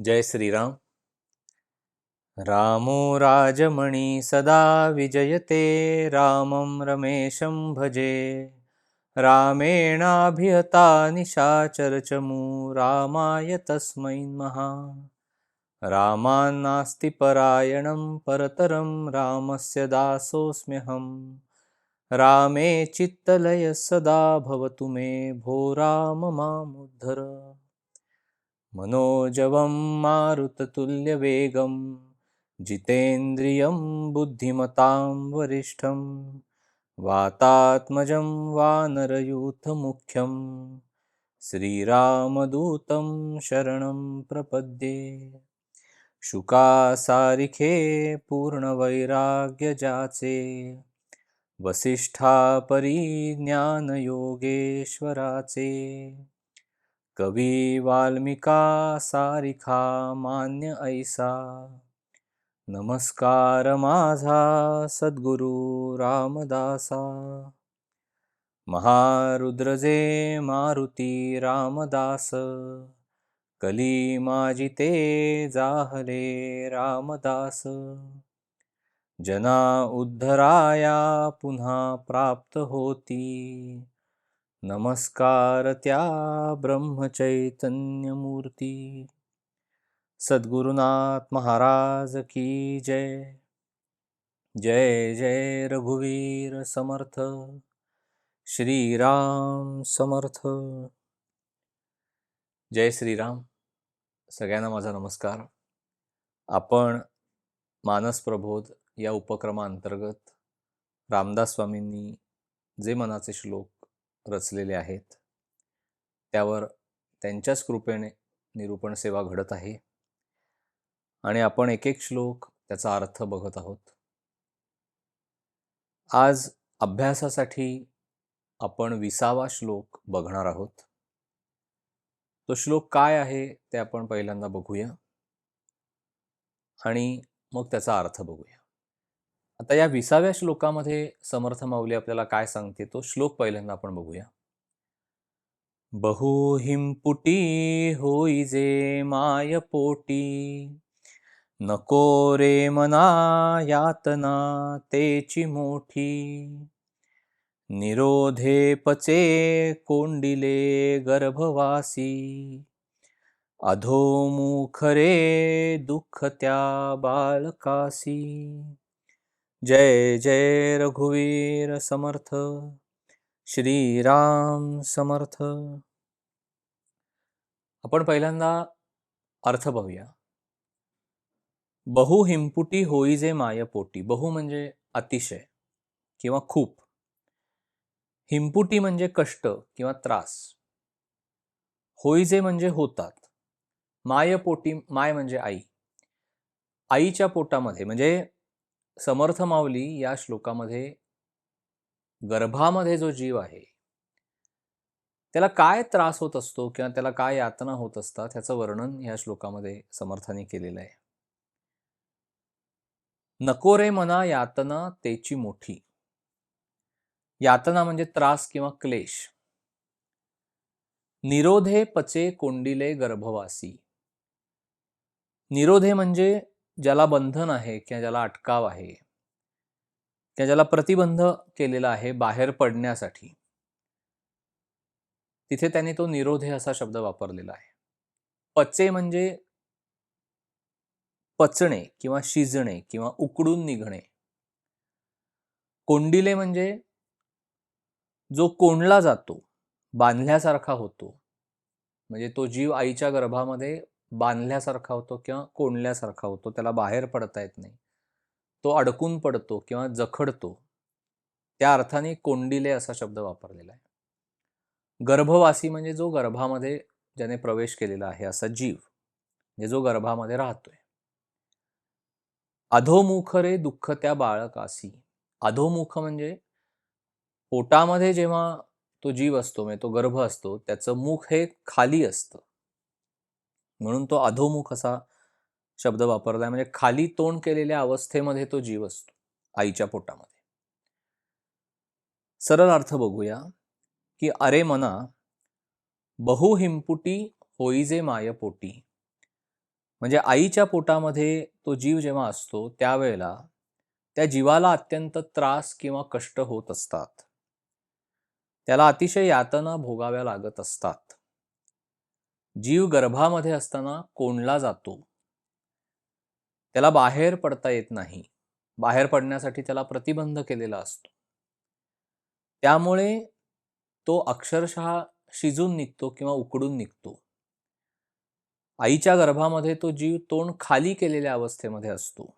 जय श्रीराम। रामो राजमणि सदा विजयते रामं रमेशं भजे। रामेणाभिहता निशाचरचमू रामाय तस्मै नमः। रामान्नास्ति परायणं परतरं रामस्य दासोऽस्म्यहम् रामे चित्तलय सदा भवतु मे भो राम मामुद्धर। मनोजवं मारुततुल्यवेगं जितेन्द्रियं बुद्धिमतां वरिष्ठं वातात्मजं वानरयूथमुख्यं श्रीरामदूतं शरणं प्रपद्ये। शुकासारिखे पूर्णवैराग्यजाचे वसिष्ठापरी ज्ञानयोगेश्वराचे। कवी वाल्मिका सारिखा मान्य ऐसा। नमस्कार माझा सद्गुरु रामदासा। महारुद्रजे मारुती रामदास। कली माजिते जाहले रामदास। जना उद्धराया पुन्हा प्राप्त होती। नमस्कार त्या ब्रह्मचैतन्यमूर्ती। सद्गुरुनाथ महाराज की जय। जय जय रघुवीर समर्थ। श्रीराम समर्थ। जय श्रीराम। सगळ्यांना माझा नमस्कार। आपण मानस प्रबोध या उपक्रमाअंतर्गत रामदास स्वामींनी जे मनाचे श्लोक रचलेले आहेत त्यावर त्यांच्याच कृपेने निरूपण सेवा घडत आहे आणि आपण एक एक श्लोक त्याचा अर्थ बघत आहोत. आज अभ्यासासाठी आपण विसावा श्लोक बघणार आहोत. तो श्लोक काय आहे ते आपण पहिल्यांदा बघूया आणि मग त्याचा अर्थ बघूया. आता या विसाव्या श्लोकामध्ये समर्थ माऊली आपल्याला काय सांगते तो श्लोक पहिल्यांदा आपण बघूया. बहुहिंपुटी होई जे माय पोटी नको रे मना यातना तेची मोठी निरोधे पचे कोंडिले गर्भवासी अधोमुखरे दुःख त्या बालकासी जय जय रघुवीर समर्थ श्रीराम समर्थ. आपण पहिल्यांदा अर्थ पाहूया. बहु हिंपुटी होई जे मायपोटी बहु म्हणजे अतिशय किंवा खूप. हिंपुटी म्हणजे कष्ट किंवा त्रास. होईजे म्हणजे होतात. मायपोटी माय म्हणजे आई. आईच्या पोटामध्ये म्हणजे समर्थ माऊली या श्लोकामध्ये गर्भामध्ये जो जीव आहे त्याला काय त्रास होत असतो किंवा त्याला काय यातना होत असतात ह्याचं वर्णन या श्लोकामध्ये समर्थाने केलेलं आहे. नको रे मना यातना तेची मोठी. यातना म्हणजे त्रास किंवा क्लेश. निरोधे पचे कोंडिले गर्भवासी. निरोधे म्हणजे ज्याला बंधन आहे किंवा ज्याला अटकाव आहे किंवा ज्याला प्रतिबंध केलेला आहे बाहेर पडण्यासाठी तिथे त्यांनी तो निरोधे असा शब्द वापरलेला आहे. पचे म्हणजे पचणे किंवा शिजणे किंवा उकडून निघणे. कोंडिले म्हणजे जो कोंडला जातो बांधल्यासारखा होतो म्हणजे तो जीव आईच्या गर्भामध्ये बांधल्यासारखा होतो किंवा कोंडल्यासारखा होतो त्याला बाहेर पडता येत नाही. तो अडकून पडतो किंवा जखडतो. त्या अर्थाने कोंडिले असा शब्द वापरलेला आहे. गर्भवासी म्हणजे जो गर्भामध्ये ज्याने प्रवेश केलेला आहे असा जीव म्हणजे जो गर्भामध्ये राहतोय. अधोमुख रे दुःख त्या बाळकासी. अधोमुख म्हणजे पोटामध्ये जेव्हा तो जीव असतो म्हणजे तो गर्भ असतो त्याचं मुख हे खाली असतं. म्हणून तो अधोमुख असा शब्द वापरलाय. म्हणजे खाली तोंड केलेल्या अवस्थेमध्ये तो जीव असतो आईच्या पोटामध्ये. सरळ अर्थ बघूया की अरे मना बहु हिंपुटी होईजे मायपोटी म्हणजे आईच्या पोटामध्ये तो जीव जेव्हा असतो त्यावेळेला त्या जीवाला अत्यंत त्रास किंवा कष्ट होत असतात. त्याला अतिशय यातना भोगाव्या लागत असतात. जीव गर्भामध्ये असताना कोंडला जातो. त्याला बाहेर पडता येत नाही. बाहेर पडण्यासाठी त्याला प्रतिबंध केलेला असतो. त्यामुळे तो अक्षरशः शिजून निघतो किंवा उकडून निघतो. आईच्या गर्भामध्ये तो जीव तोंड खाली केलेल्या अवस्थेमध्ये असतो.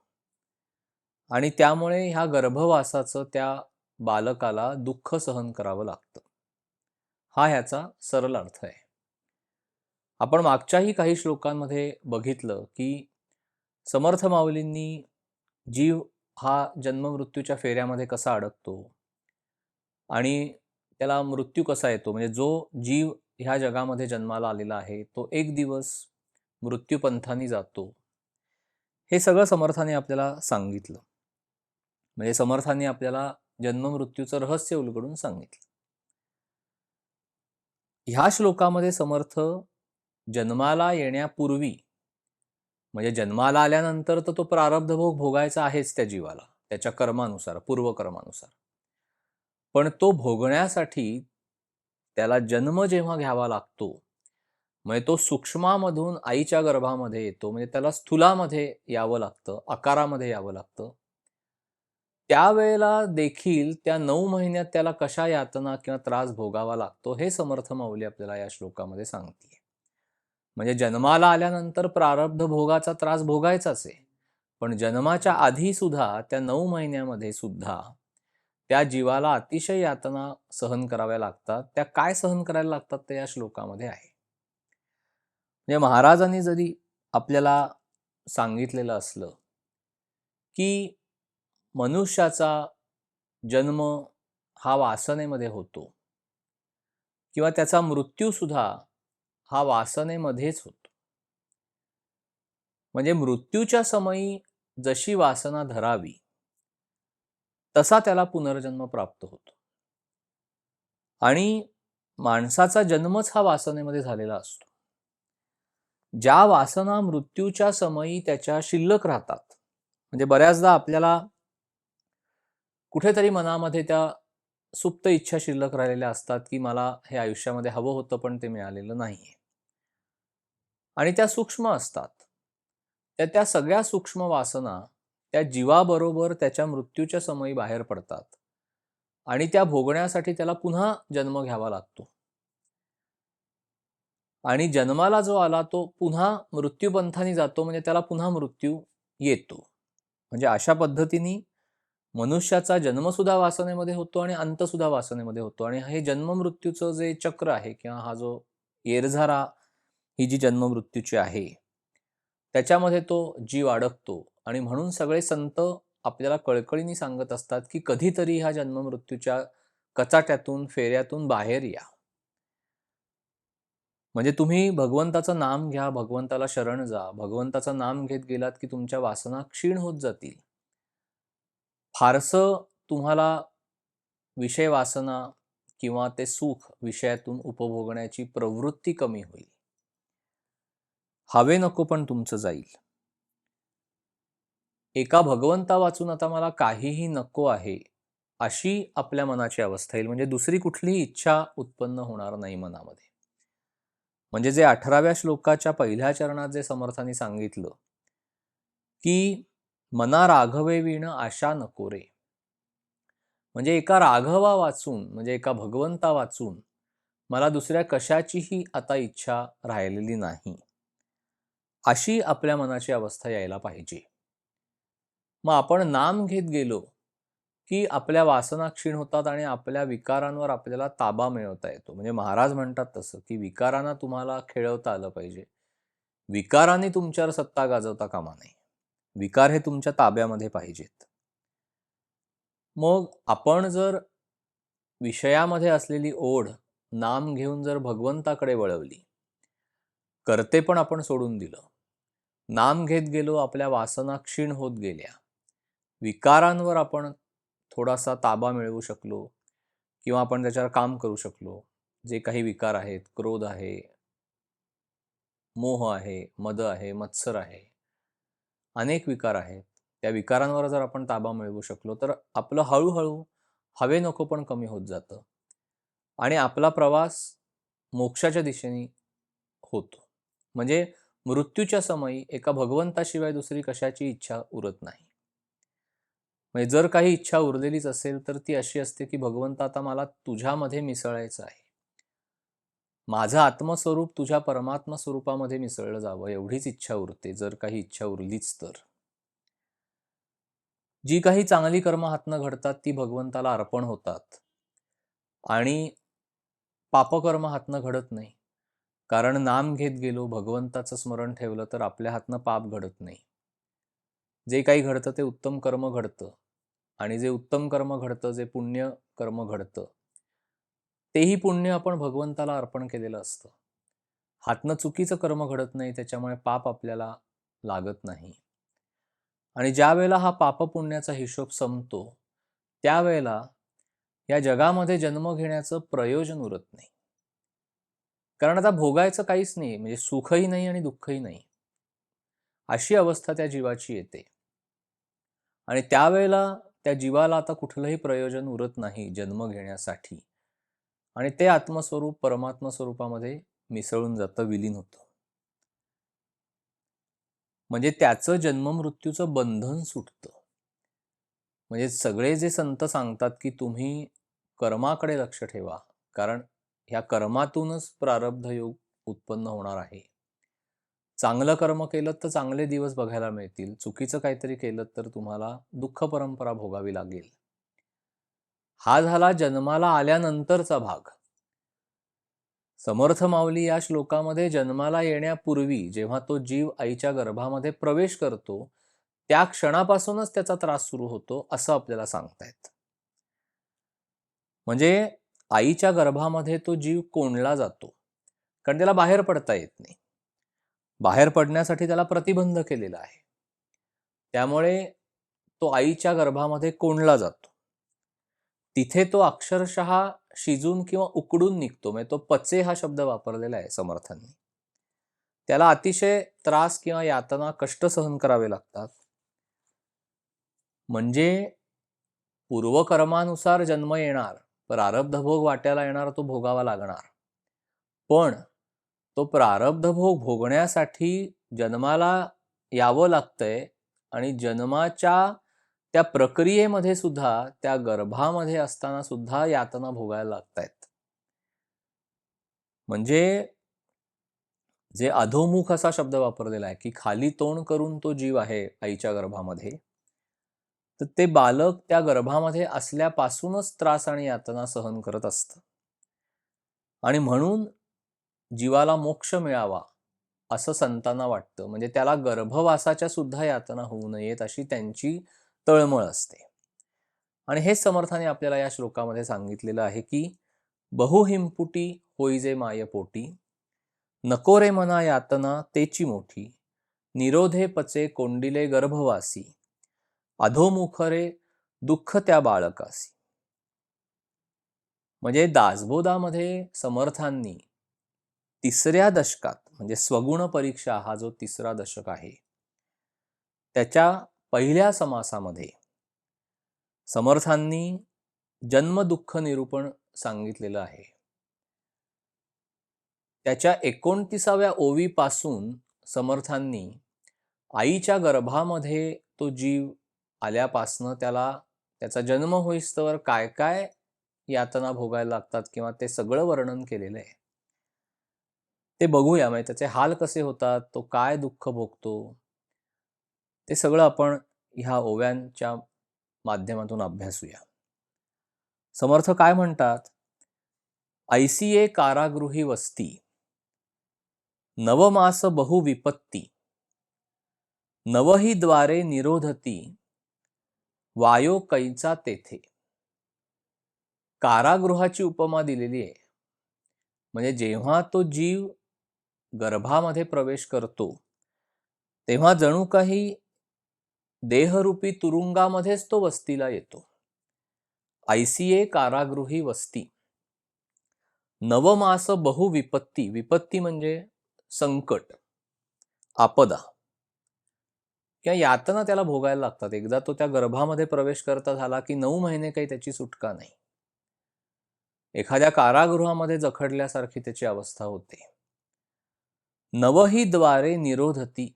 आणि त्यामुळे ह्या गर्भवासाचं त्या बालकाला दुःख सहन करावं लागतं. हा ह्याचा सरळ अर्थ आहे. आपण मागच्याही काही श्लोकांमध्ये बघितलं की समर्थ माऊलींनी जीव हा जन्ममृत्यूच्या फेऱ्यामध्ये कसा अडकतो आणि त्याला मृत्यू कसा येतो? म्हणजे जो जीव ह्या जगामध्ये जन्माला आलेला आहे तो एक दिवस मृत्यूपंथानी जातो. हे सगळं समर्थाने आपल्याला सांगितलं. म्हणजे समर्थाने आपल्याला जन्ममृत्यूचं रहस्य उलगडून सांगितलं. ह्या श्लोकामध्ये समर्थ जन्माला येण्यापूर्वी म्हणजे जन्माला आल्यानंतर तर तो प्रारब्ध भोग भोगायचा आहेच त्या जीवाला त्याच्या कर्मानुसार पूर्वकर्मानुसार. पण तो भोगण्यासाठी त्याला जन्म जेव्हा घ्यावा लागतो म्हणजे तो सूक्ष्मामधून आईच्या गर्भामध्ये येतो म्हणजे त्याला स्थूलामध्ये यावं लागतं आकारामध्ये यावं लागतं त्यावेळेला देखील त्या नऊ महिन्यात त्याला कशा यातना किंवा त्रास भोगावा लागतो हे समर्थ माऊली आपल्याला या श्लोकामध्ये सांगते म्हणजे जन्माला आल्यानंतर प्रारब्ध भोगाचा त्रास भोगायचाच आहे. पण जन्माच्या आधी सुद्धा त्या नऊ महिन्यामध्ये सुद्धा त्या जीवाला अतिशय यातना सहन कराव्या लागतात. त्या काय सहन करायला लागतात ते या श्लोकामध्ये आहे. म्हणजे महाराजांनी जरी आपल्याला सांगितलेलं असलं की मनुष्याचा जन्म हा वासनेमध्ये होतो किंवा त्याचा मृत्यूसुद्धा हा वासनेमध्येच होतो. म्हणजे मृत्यूच्या समयी जशी वासना धरावी तसा त्याला पुनर्जन्म प्राप्त होतो. आणि माणसाचा जन्मच हा वासनेमध्ये झालेला असतो. ज्या वासना मृत्यूच्या समयी त्याच्या शिल्लक राहतात म्हणजे बऱ्याचदा आपल्याला कुठेतरी मनामध्ये त्या सुप्त इच्छा शिल्लक राहिलेल्या असतात की मला हे आयुष्यामध्ये हवं होतं पण ते मिळालेलं नाहीये. आणि त्या सूक्ष्म असतात. त्या त्या सगळ्या सूक्ष्म वासना त्या जीवाबरोबर त्याच्या मृत्यूच्या समयी बाहेर पडतात. आणि त्या भोगण्यासाठी त्याला पुन्हा जन्म घ्यावा लागतो. आणि जन्माला जो आला तो पुन्हा मृत्यूपंथाने जातो म्हणजे त्याला पुन्हा मृत्यू येतो. म्हणजे अशा पद्धतीने मनुष्याचा जन्मसुद्धा वासनेमध्ये होतो आणि अंतसुद्धा वासनेमध्ये होतो. आणि हे जन्म मृत्यूचं जे चक्र आहे किंवा हा जो येरझारा ही जी जन्म मृत्यूची आहे त्याच्यामध्ये तो जीव अडकतो आणि म्हणून सगळे संत आपल्याला कळकळीने सांगत असतात की कधीतरी ह्या जन्ममृत्यूच्या कचाट्यातून फेऱ्यातून बाहेर या. म्हणजे तुम्ही भगवंताचं नाम घ्या भगवंताला शरण जा भगवंताचं नाम घेत गेलात की तुमच्या वासना क्षीण होत जातील. फारसं तुम्हाला विषय वासना किंवा ते सुख विषयातून उपभोगण्याची प्रवृत्ती कमी होईल. हवे नको पण तुमचं जाईल. एका भगवंता वाचून आता मला काहीही नको आहे अशी आपल्या मनाची अवस्था येईल. म्हणजे दुसरी कुठलीही इच्छा उत्पन्न होणार नाही मनामध्ये. म्हणजे जे अठराव्या श्लोकाच्या पहिल्या चरणात जे समर्थांनी सांगितलं की मना राघवे विण आशा नको रे. म्हणजे एका राघवा वाचून म्हणजे एका भगवंता वाचून मला दुसऱ्या कशाचीही आता इच्छा राहिलेली नाही. अशी आपल्या मनाची अवस्था यायला पाहिजे. मग आपण नाम घेत गेलो की आपल्या वासना क्षीण होतात आणि आपल्या विकारांवर आपल्याला ताबा मिळवता येतो. म्हणजे महाराज म्हणतात तसं की विकारांना तुम्हाला खेळवता आलं पाहिजे. विकारांनी तुमच्यावर सत्ता गाजवता कामा नाही विकार हे तुमच्या ताब्यामध्ये पाहिजेत. मग आपण जर विषयामध्ये असलेली ओढ नाम घेऊन जर भगवंताकडे वळवली करते पण आपण सोडून दिलं. नाम घेत गेलो आपल्या वासना क्षीण होत गेल्या. विकारांवर आपण थोडासा ताबा मिळवू शकलो किंवा आपण त्याच्यावर काम करू शकलो. जे काही विकार आहेत क्रोध आहे मोह आहे मद आहे मत्सर आहे अनेक विकार आहेत. त्या विकारांवर जर आपण ताबा मिळवू शकलो तर आपलं हळूहळू हवे नको पण कमी होत जातं. आणि आपला प्रवास मोक्षाच्या दिशेने होतो. म्हणजे मृत्यूच्या समयी एका भगवंताशिवाय दुसरी कशाची इच्छा उरत नाही. म्हणजे जर काही इच्छा उरलेलीच असेल तर ती अशी असते की भगवंत आता मला तुझ्यामध्ये मिसळायचं आहे. माझं आत्मस्वरूप तुझ्या परमात्मा स्वरूपामध्ये मिसळलं जावं एवढीच इच्छा उरते जर काही इच्छा उरलीच तर. जी काही चांगली कर्म हातनं घडतात ती भगवंताला अर्पण होतात. आणि पापकर्म हातनं घडत नाही. कारण नाम घेत गेलो भगवंताचं स्मरण ठेवलं तर आपल्या हातनं पाप घडत नाही. जे काही घडतं ते उत्तम कर्म घडतं आणि जे उत्तम कर्म घडतं जे पुण्य कर्म घडतं तेही पुण्य आपण भगवंताला अर्पण केलेलं असतं. हातनं चुकीचं कर्म घडत नाही त्याच्यामुळे पाप आपल्याला लागत नाही. आणि ज्या वेळेला हा पाप पुण्याचा हिशोब संपतो त्यावेळेला या जगामध्ये जन्म घेण्याचं प्रयोजन उरत नाही. कारण आता भोगायचं काहीच नाही म्हणजे सुखही नाही आणि दुःखही नाही. अशी अवस्था त्या जीवाची येते. आणि त्यावेळेला त्या जीवाला आता कुठलंही प्रयोजन उरत नाही जन्म घेण्यासाठी. आणि ते आत्मस्वरूप परमात्मा स्वरूपामध्ये मिसळून जातं विलीन होतं. म्हणजे त्याचं जन्ममृत्यूचं बंधन सुटतं. म्हणजे सगळे जे संत सांगतात की तुम्ही कर्माकडे लक्ष ठेवा कारण ह्या कर्मातूनच प्रारब्ध योग उत्पन्न होणार आहे. चांगलं कर्म केलं तर चांगले दिवस बघायला मिळतील. चुकीचं काहीतरी केलं तर तुम्हाला दुःख परंपरा भोगावी लागेल. हा झाला जन्माला आल्यानंतरचा भाग. समर्थ माऊली या श्लोकामध्ये जन्माला येण्यापूर्वी जेव्हा तो जीव आईच्या गर्भामध्ये प्रवेश करतो त्या क्षणापासूनच त्याचा त्रास सुरू होतो असं आपल्याला सांगतायत. म्हणजे आईच्या गर्भामध्ये तो जीव कोंडला जातो कारण त्याला बाहेर पडता येत नाही. बाहेर पडण्यासाठी त्याला प्रतिबंध केलेला आहे. त्यामुळे तो आईच्या गर्भामध्ये कोंडला जातो. तिथे तो अक्षरशः शिजून किंवा उकडून निघतो म्हणजे तो पचे हा शब्द वापरलेला आहे समर्थांनी. त्याला अतिशय त्रास किंवा यातना कष्ट सहन करावे लागतात. म्हणजे पूर्वकर्मानुसार जन्म येणार प्रारब्ध भोग वाट्याला येणार तो भोगावा लागणार. पण तो प्रारब्ध भोग भोगण्यासाठी जन्माला यावं लागतंय आणि जन्माच्या त्या प्रक्रियेमध्ये सुद्धा त्या गर्भामध्ये असताना सुद्धा यातना भोगायला लागत आहेत म्हणजे जे अधोमुख असा शब्द वापरलेला आहे की खाली तोंड करून तो जीव आहे आईच्या गर्भामध्ये तर ते बालक त्या गर्भामध्ये असल्यापासूनच त्रास आणि यातना सहन करत असतं. आणि म्हणून जीवाला मोक्ष मिळावा असं संतांना वाटतं. म्हणजे त्याला गर्भवासाच्या सुद्धा यातना होऊ नयेत अशी त्यांची तळमळ असते. आणि हेच समर्थाने आपल्याला या श्लोकामध्ये सांगितलेलं आहे की बहुहिंपुटी होईजे मायपोटी नको रे मना यातना तेची मोठी निरोधे पचे कोंडिले गर्भवासी अधोमुखरे दुःख त्या बाळकासी. म्हणजे दासबोधामध्ये समर्थांनी तिसऱ्या दशकात म्हणजे स्वगुण परीक्षा हा जो तिसरा दशक आहे त्याच्या पहिल्या समासामध्ये समर्थांनी जन्मदुःख निरूपण सांगितलेलं आहे. त्याच्या एकोणतीसाव्या ओवीपासून समर्थांनी आईच्या गर्भामध्ये तो जीव आल्यापासनं त्याला त्याचा जन्म होईस्तवर काय काय यातना भोगायला लागतात किंवा ते सगळं वर्णन केलेलं आहे? ते बघूया. म्हणजे त्याचे हाल कसे होतात? तो काय दुःख भोगतो? ते सगळं आपण ह्या ओव्यांच्या माध्यमातून अभ्यासूया. समर्थ काय म्हणतात? ऐसिये कारागृही वस्ती नवमास बहुविपत्ती नवही द्वारे निरोधती वायो कैचा तेथे. कारागृहाची उपमा दिलेली आहे. म्हणजे जेव्हा तो जीव गर्भामध्ये प्रवेश करतो तेव्हा जणू काही देहरूपी तुरुंगामध्येच तो वस्तीला येतो. आयसीए कारागृही वस्ती. नवमास बहुविपत्ती. विपत्ती म्हणजे संकट आपदा. किंवा यातना त्याला भोगायला लागतात. एकदा तो त्या गर्भामध्ये प्रवेश करता झाला की नऊ महिने काही त्याची सुटका नाही. एखाद्या कारागृहामध्ये जखडल्यासारखी त्याची अवस्था होते. नवही द्वारे निरोधती.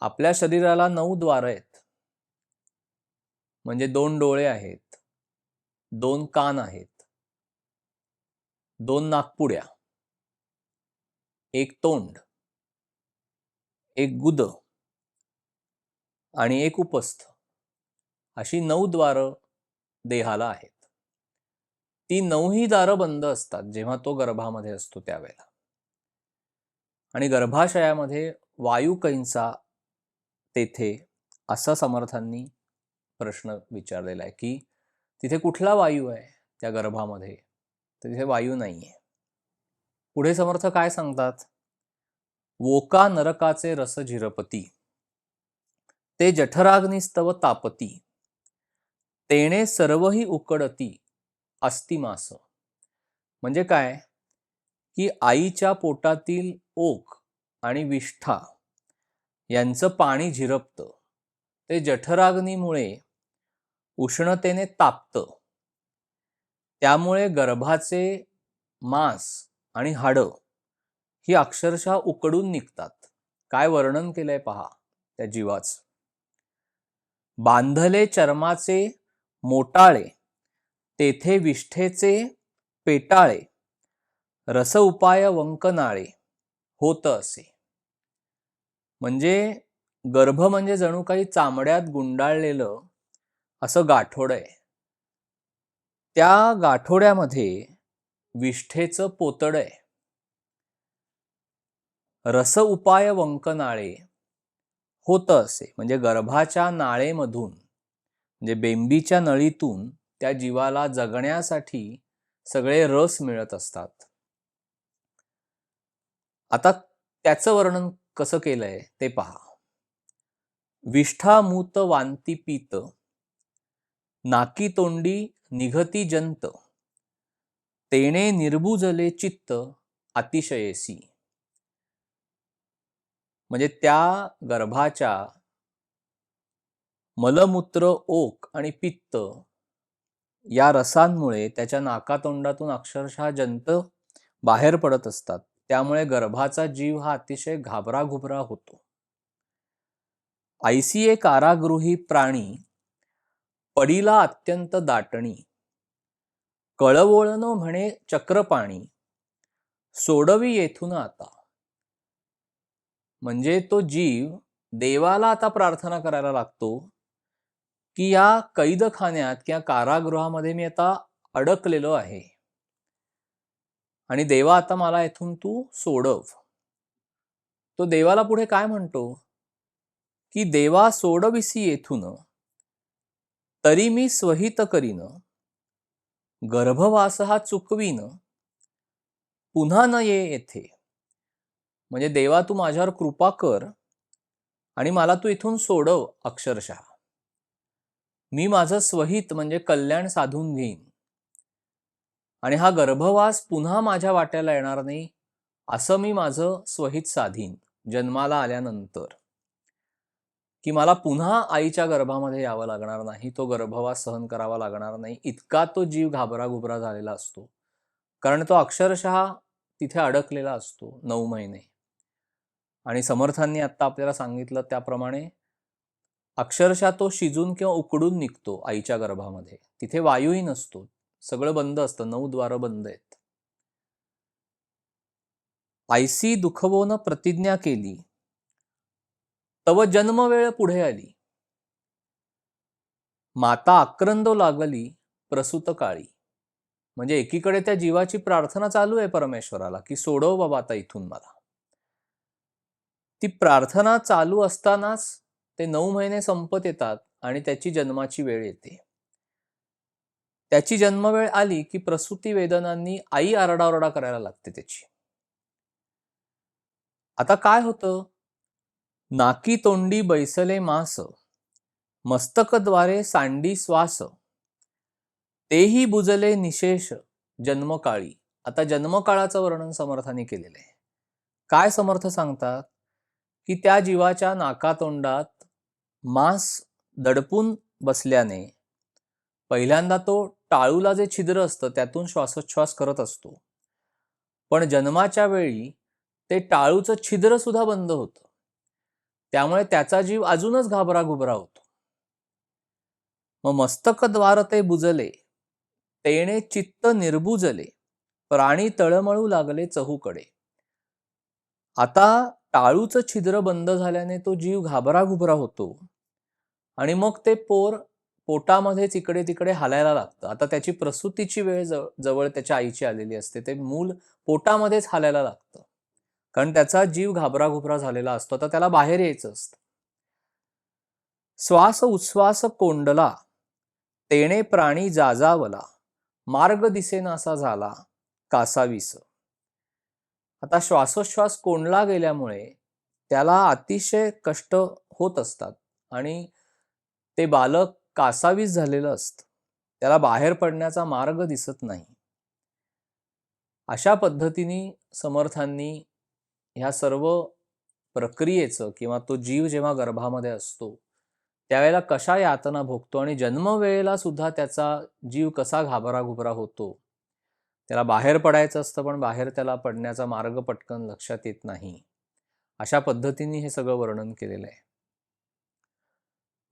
आपल्या शरीराला नऊ द्वार आहेत. म्हणजे दोन डोळे आहेत. दोन कान आहेत. दोन नागपुड्या एक तोंड. एक गुद. आणि एक उपस्थ अशी नऊ द्वारं देहाला आहेत. ती नऊही दारं बंद असतात जेव्हा तो गर्भामध्ये असतो त्यावेळेला. आणि गर्भाशयामध्ये वायुकैंचा तेथे असा समर्थांनी प्रश्न विचारलेला आहे की तिथे कुठला वायू आहे त्या गर्भामध्ये? तर तिथे वायू नाही आहे पुढे समर्थ काय सांगतात? वोका नरकाचे रस झिरपती. ते जठराग्निस्तव तापती. तेणे सर्वही उकडती अस्तिमास म्हणजे काय? की आईच्या पोटातील ओक आणि विष्ठा यांचं पाणी झिरपतं. ते जठराग्नीमुळे उष्णतेने तापतं. त्यामुळे गर्भाचे मांस आणि हाडं ही अक्षरशः उकडून निघतात. काय वर्णन केलंय पहा त्या जीवाचं. बांधले चर्माचे मोटाळे तेथे विष्ठेचे पेटाळे रस उपाय वंकनाळे होत असे. म्हणजे गर्भ म्हणजे जणू काही चामड्यात गुंडाळलेलं असं गाठोड आहे. त्या गाठोड्यामध्ये विष्ठेचं पोतड आहे. रस उपाय वंकनाळे होतं असे. म्हणजे गर्भाच्या नाळेमधून म्हणजे बेंबीच्या नळीतून त्या जीवाला जगण्यासाठी सगळे रस मिळत असतात. आता त्याचं वर्णन कसं केलंय ते पहा. विष्ठामूत वांती पीत नाकी तोंडी निघती जंत तेणे निर्बुजले चित्त अतिशयसी. म्हणजे त्या गर्भाच्या मलमूत्र ओक आणि पित्त या रसांमुळे त्याच्या नाकातोंडातून अक्षरशः जंत बाहेर पडत असतात. त्यामुळे गर्भाचा जीव हा अतिशय घाबरा घुबरा होतो आयसीए कारागृही प्राणी पडीला अत्यंत दाटणी कळवळण म्हणे चक्रपाणी सोडवी येथून आता. म्हणजे तो जीव देवाला आता प्रार्थना करायला लागतो की या कैदखान्यात किंवा कारागृहामध्ये मी आता अडकलेलो आहे. आणि देवा आता मला इथून तू सोडव. तो देवाला पुढे काय म्हणतो? की देवा सोडविसी येथून तरी मी स्वहित करीन गर्भवास हा चुकवीन पुन्हा न ये येथे. म्हणजे देवा तू माझ्यावर कृपा कर आणि मला तू इथून सोडव अक्षरशः. मी माझं स्वहित म्हणजे कल्याण साधून घेईन. आणि हा गर्भवास पुन्हा माझ्या वाट्याला येणार नाही असं मी माझं स्वहित साधीन जन्माला आल्यानंतर. की मला पुन्हा आईच्या गर्भामध्ये यावं लागणार नाही तो गर्भवास सहन करावा लागणार नाही इतका तो जीव घाबरा घुबरा झालेला असतो. कारण तो अक्षरशः तिथे अडकलेला असतो नऊ महिने. आणि समर्थांनी आत्ता आपल्याला सांगितलं त्याप्रमाणे अक्षरशः तो शिजून किंवा उकडून निघतो आईच्या गर्भामध्ये. तिथे वायूही नसतो. सगळं बंद असतं. नऊ द्वारं बंद आहेत. आयसी दुखवोन प्रतिज्ञा केली. तव जन्मवेळ पुढे आली. माता आक्रंदो लागली प्रसूत काळी. म्हणजे एकीकडे त्या जीवाची प्रार्थना चालू आहे परमेश्वराला की सोडव बाबा आता इथून मला. ती प्रार्थना चालू असतानाच ते नऊ महिने संपत येतात आणि त्याची जन्माची वेळ येते. त्याची जन्मवेळ आली की प्रसूती वेदनांनी आई आरडाओरडा करायला लागते त्याची. आता काय होतं? नाकी तोंडी बैसले मास मस्तकद्वारे सांडी श्वास तेही बुजले निशेष जन्मकाळी. आता जन्मकाळाचं वर्णन समर्थाने केलेलं आहे. काय समर्थ सांगतात? की त्या जीवाच्या नाकातोंडात मांस दडपून बसल्याने पहिल्यांदा तो टाळूला जे छिद्र असतं त्यातून श्वासोच्छ्वास करत असतो. पण जन्माच्या वेळी ते टाळूचं छिद्र सुद्धा बंद होतं. त्यामुळे त्याचा जीव अजूनच घाबरा घुबरा होतो. मग मस्तकद्वार ते बुजले तेणे चित्त निर्बुजले प्राणी तळमळू लागले चहूकडे. आता टाळूचं छिद्र बंद झाल्याने तो जीव घाबरा घुबरा होतो. आणि मग ते पोर पोटामध्येच इकडे तिकडे हालायला लागतं. आता त्याची प्रसूतीची वेळ जवळ जवळ त्याच्या आईची आलेली असते. ते मूल पोटामध्येच हालायला लागतं. कारण त्याचा जीव घाबरा घुबरा झालेला असतो. तर त्याला बाहेर यायचं असतं. श्वास उच्छ्वास कोंडला. तेणे प्राणी जाजावला. मार्ग दिसेनासा झाला. कासावीस. आता श्वासोच्छ्वास कोंडला गेल्यामुळे त्याला अतिशय कष्ट होत असतात आणि ते बालक कासावीस झालेलं असतं. त्याला बाहेर पडण्याचा मार्ग दिसत नाही. अशा पद्धतीने समर्थांनी ह्या सर्व प्रक्रियेचं किंवा तो जीव जेव्हा गर्भामध्ये असतो त्यावेळेला कशा यातना भोगतो आणि जन्मवेळेला सुद्धा त्याचा जीव कसा घाबरा घुबरा होतो त्याला बाहेर पडायचं असतं पण बाहेर त्याला पडण्याचा मार्ग पटकन लक्षात येत नाही. अशा पद्धतीने हे सगळं वर्णन केलेलं आहे.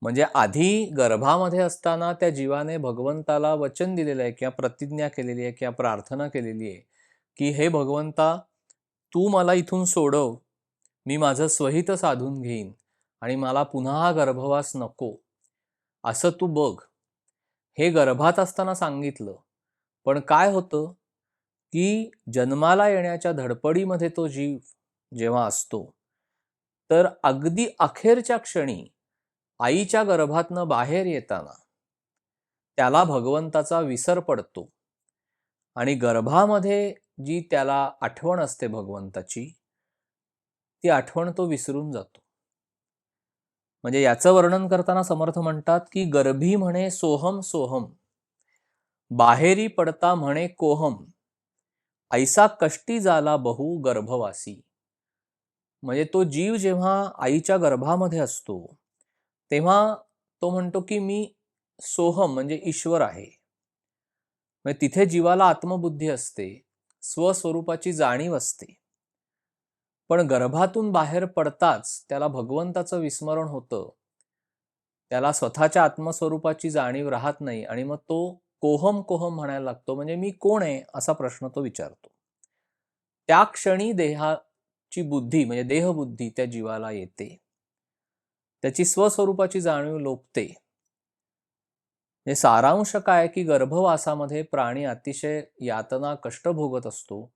म्हणजे आधी गर्भामध्ये असताना त्या जीवाने भगवंताला वचन दिलेलं आहे किंवा प्रतिज्ञा केलेली आहे किंवा प्रार्थना केलेली आहे की हे भगवंता तू मला इथून सोडव मी माझं स्वहित साधून घेईन आणि मला पुन्हा हा गर्भवास नको. असं तू बघ. हे गर्भात असताना सांगितलं पण काय होतं? की जन्माला येण्याच्या धडपडीमध्ये तो जीव जेव्हा असतो तर अगदी अखेरच्या क्षणी आईच्या गर्भातनं बाहेर येताना त्याला भगवंताचा विसर पडतो आणि गर्भामध्ये जी त्याला आठवण असते भगवंताची ती आठवण तो विसरून जातो. म्हणजे याचं वर्णन करताना समर्थ म्हणतात की गर्भी म्हणे सोहम सोहम बाहेरी पडता म्हणे कोहम. ऐसा कष्टी झाला बहु गर्भवासी. म्हणजे तो जीव जेव्हा आईच्या गर्भामध्ये असतो तेव्हा तो म्हणतो की मी सोहम म्हणजे ईश्वर आहे. म्हणजे तिथे जीवाला आत्मबुद्धी असते स्वस्वरूपाची जाणीव असते. पण गर्भातून बाहेर पडताच त्याला भगवंताचं विस्मरण होतं. त्याला स्वतःच्या आत्मस्वरूपाची जाणीव राहत नाही आणि मग तो कोहम कोहम म्हणायला लागतो म्हणजे मी कोण आहे असा प्रश्न तो विचारतो. त्या क्षणी देहाची बुद्धी म्हणजे देहबुद्धी त्या जीवाला येते. त्याची स्वस्वरूपाची जाणीव लोपते. म्हणजे सारांश काय की गर्भवासामध्ये प्राणी अतिशय यातना कष्ट भोगत असतो.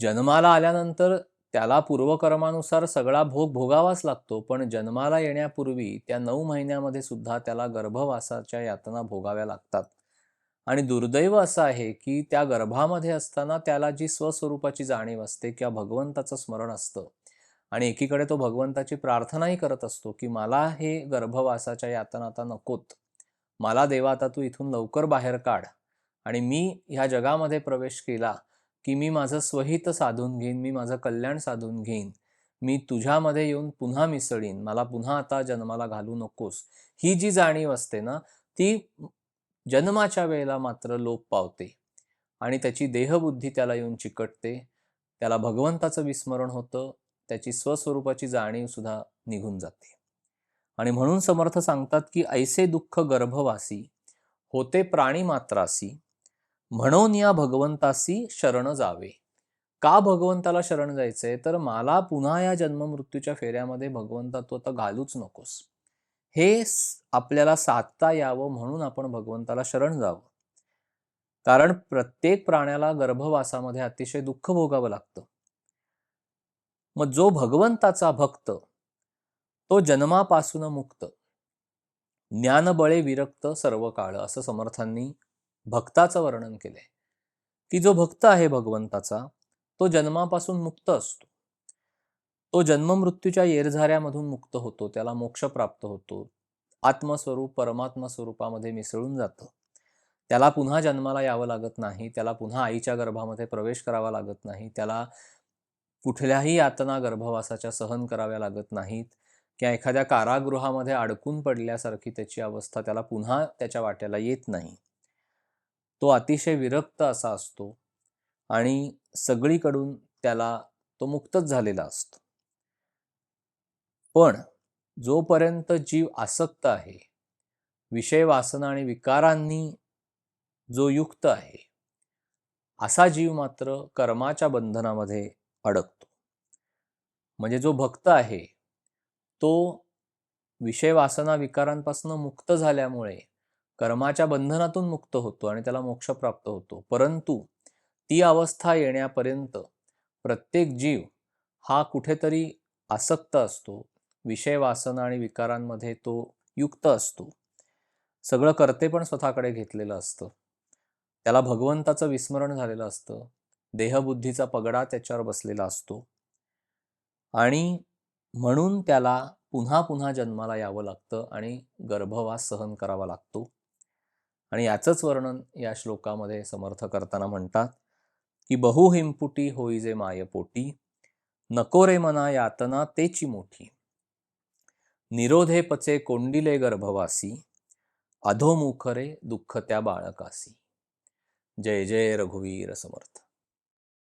जन्माला आल्यानंतर त्याला पूर्वकर्मानुसार सगळा भोग भोगावाच लागतो पण जन्माला येण्यापूर्वी त्या नऊ महिन्यामध्ये सुद्धा त्याला गर्भवासाच्या यातना भोगाव्या लागतात. आणि दुर्दैव असं आहे की त्या गर्भामध्ये असताना त्याला जी स्वस्वरूपाची जाणीव असते किंवा भगवंताचं स्मरण असतं आणि एकीकडे तो भगवंताची प्रार्थनाही करत असतो की मला हे गर्भवासाच्या यातना आता नकोत. मला देवा आता तू इथून लवकर बाहेर काढ आणि मी ह्या जगामध्ये प्रवेश केला की मी माझं स्वहित साधून घेईन मी माझं कल्याण साधून घेईन मी तुझ्यामध्ये येऊन पुन्हा मिसळीन मला पुन्हा आता जन्माला घालू नकोस. ही जी जाणीव असते ना ती जन्माच्या वेळेला मात्र लोप पावते आणि त्याची देहबुद्धी त्याला येऊन चिकटते. त्याला भगवंताचं विस्मरण होतं त्याची स्वस्वरूपाची जाणीव सुद्धा निघून जाते. आणि म्हणून समर्थ सांगतात की ऐसे दुःख गर्भवासी होते प्राणी मात्रासी म्हणून या भगवंतासी शरण जावे. का भगवंताला शरण जायचंय? तर मला पुन्हा या जन्ममृत्यूच्या फेऱ्यामध्ये भगवंता तू आता घालूच नकोस. हे आपल्याला साधता यावं म्हणून आपण भगवंताला शरण जावं. कारण प्रत्येक प्राण्याला गर्भवासामध्ये अतिशय दुःख भोगावं लागतं. मग जो भगवंताचा भक्त तो जन्मापासून मुक्त. ज्ञानबळे विरक्त सर्व काळ असं समर्थांनी भक्ताचं वर्णन केलंय. की जो भक्त आहे भगवंताचा तो जन्मापासून मुक्त असतो. तो जन्म मृत्यूच्या येरझाऱ्यामधून मुक्त होतो त्याला मोक्ष प्राप्त होतो. आत्मस्वरूप परमात्मा स्वरूपामध्ये मिसळून जातं. त्याला पुन्हा जन्माला यावं लागत नाही त्याला पुन्हा आईच्या गर्भामध्ये प्रवेश करावा लागत नाही त्याला कुठल्याही यातना गर्भवासाच्या सहन कराव्या लागत नाहीत किंवा एखाद्या कारागृहामध्ये अडकून पडल्यासारखी त्याची अवस्था त्याला पुन्हा त्याच्या वाट्याला येत नाही. तो अतिशय विरक्त असा असतो आणि सगळीकडून त्याला तो मुक्तच झालेला असतो. पण जोपर्यंत जीव आसक्त आहे विषय वासना आणि विकारांनी जो युक्त आहे असा जीव मात्र कर्माच्या बंधनामध्ये अडकतो. म्हणजे जो भक्त आहे तो विषय वासना विकारांपासून मुक्त झाल्यामुळे कर्माच्या बंधनातून मुक्त होतो आणि त्याला मोक्ष प्राप्त होतो. परंतु ती अवस्था येण्यापर्यंत प्रत्येक जीव हा कुठेतरी आसक्त असतो. विषय वासना आणि विकारांमध्ये तो युक्त असतो. सगळं करते पण स्वतःकडे घेतलेलं असतं. त्याला भगवंताचं विस्मरण झालेलं असतं. देहबुद्धीचा पगडा त्याच्यावर बसलेला असतो. आणि म्हणून त्याला पुन्हा पुन्हा जन्माला यावं लागतं आणि गर्भवास सहन करावा लागतो. आणि याचंच वर्णन या श्लोकामध्ये समर्थ करताना म्हणतात की बहुहिमपुटी होई जे मायपोटी नको रे मना यातना तेची मोठी. निरोधे पचे कोंडिले गर्भवासी अधोमुखरे दुःख त्या बाळकासी. जय जय रघुवीर समर्थ.